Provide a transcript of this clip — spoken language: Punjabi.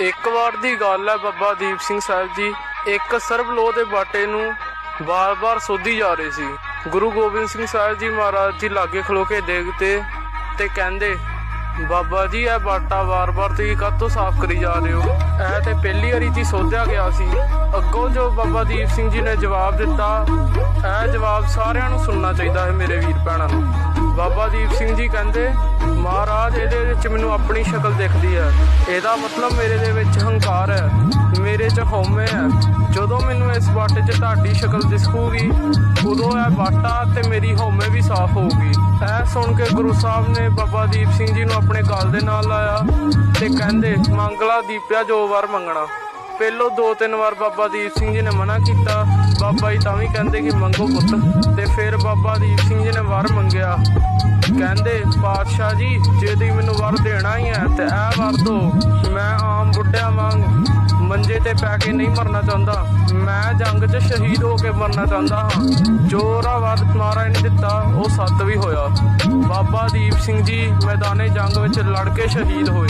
ਇੱਕ ਵਾਰ ਦੀ ਗੱਲ ਹੈ ਬੱਬਾ ਦੀਪ ਸਿੰਘ ਸਾਹਿਬ ਜੀ। ਇੱਕ ਸਰਬ ਦੇ ਬਾਟੇ ਨੂੰ ਬਾਰ-ਬਾਰ ਸੋਧੀ ਜਾ ਰਹੇ ਸੀ। ਗੁਰੂ ਗੋਬਿੰਦ ਸਿੰਘ ਸਾਹਿਬ ਜੀ ਮਹਾਰਾਜ ਜੀ ਲਾਗੇ ਖਲੋ ਕੇ ਦੇਖਦੇ ਤੇ ਕਹਿੰਦੇ, ਬਾਬਾ ਜੀ, ਇਹ ਬਾਟਾ ਵਾਰ-ਵਾਰ ਤੁਸੀਂ ਕਾਹਤੋਂ ਸਾਫ਼ ਕਰੀ ਜਾ ਰਹੇ ਹੋ? ਇਹ ਤੇ ਪਹਿਲੀ ਵਾਰੀ ਜੀ ਸੋਧਿਆ ਗਿਆ ਸੀ। ਅੱਗੋਂ ਜੋ ਬਾਬਾ ਦੀਪ ਸਿੰਘ ਜੀ ਨੇ ਜਵਾਬ ਦਿੱਤਾ, ਇਹ ਜਵਾਬ ਸਾਰਿਆਂ ਨੂੰ ਸੁਣਨਾ ਚਾਹੀਦਾ ਹੈ ਮੇਰੇ ਵੀਰ ਭੈਣਾਂ ਨੂੰ। ਬਾਬਾ ਦੀਪ ਸਿੰਘ ਜੀ ਕਹਿੰਦੇ ਮਹਾਰਾਜ, ਇਹਦੇ ਵਿੱਚ ਮੈਨੂੰ ਆਪਣੀ ਸ਼ਕਲ ਦਿਖਦੀ ਹੈ ਇਹਦਾ ਮਤਲਬ ਮੇਰੇ ਦੇ ਵਿੱਚ ਹੰਕਾਰ ਹੈ ਮੇਰੇ 'ਚ ਹਉਮੈ ਹੈ ਜਦੋਂ ਮੈਨੂੰ ਇਸ ਵਾਟੇ 'ਚ ਤੁਹਾਡੀ ਸ਼ਕਲ ਦਿਸੂਗੀ ਉਦੋਂ ਇਹ ਵਾਟਾ ਤੇ ਮੇਰੀ ਹਉਮੈ ਵੀ ਸਾਫ਼ ਹੋਊਗੀ। ਇਹ ਸੁਣ ਕੇ ਗੁਰੂ ਸਾਹਿਬ ਨੇ ਬਾਬਾ ਦੀਪ ਸਿੰਘ ਜੀ ਨੂੰ ਆਪਣੇ ਗਲ ਦੇ ਨਾਲ ਲਾਇਆ ਤੇ ਕਹਿੰਦੇ, ਮੰਗਲਾ ਦੀਪਿਆ ਜੋ ਵਾਰ ਮੰਗਣਾ। ਪਹਿਲੋ ਦੋ ਤਿੰਨ ਵਾਰ ਬਾਬਾ ਦੀਪ ਸਿੰਘ ਜੀ ਨੇ ਮਨਾ ਕੀਤਾ। ਬਾਬਾ ਜੀ ਤਾਂ ਵੀ ਕਹਿੰਦੇ ਕਿ ਮੰਗੋ ਪੁੱਤ। ਤੇ ਫਿਰ ਬਾਬਾ ਦੀਪ ਸਿੰਘ ਜੀ ਨੇ ਵਰ ਮੰਗਿਆ। ਕਹਿੰਦੇ, ਪਾਤਸ਼ਾਹ ਜੀ ਜੇ ਤੁਸੀਂ ਮੈਨੂੰ ਵਰ ਦੇਣਾ ਹੀ ਹੈ, ਤੇ ਇਹ ਵਰ ਦੋ। ਮੈਂ ਆਮ ਬੁੱਢਿਆਂ ਵਾਂਗ ਮੰਜੇ ਤੇ ਪੈ ਕੇ ਨਹੀਂ ਮਰਨਾ ਚਾਹੁੰਦਾ। ਮੈਂ ਜੰਗ 'ਚ ਸ਼ਹੀਦ ਹੋ ਕੇ ਮਰਨਾ ਚਾਹੁੰਦਾ ਹਾਂ। ਜੋਰਾ ਵਰ ਮਹਾਰਾਜ ਦਿੱਤਾ, ਉਹ ਸੱਤ ਵੀ ਹੋਇਆ। ਬਾਬਾ ਦੀਪ ਸਿੰਘ ਜੀ ਮੈਦਾਨੇ ਜੰਗ ਵਿੱਚ ਲੜ ਕੇ ਸ਼ਹੀਦ ਹੋਏ।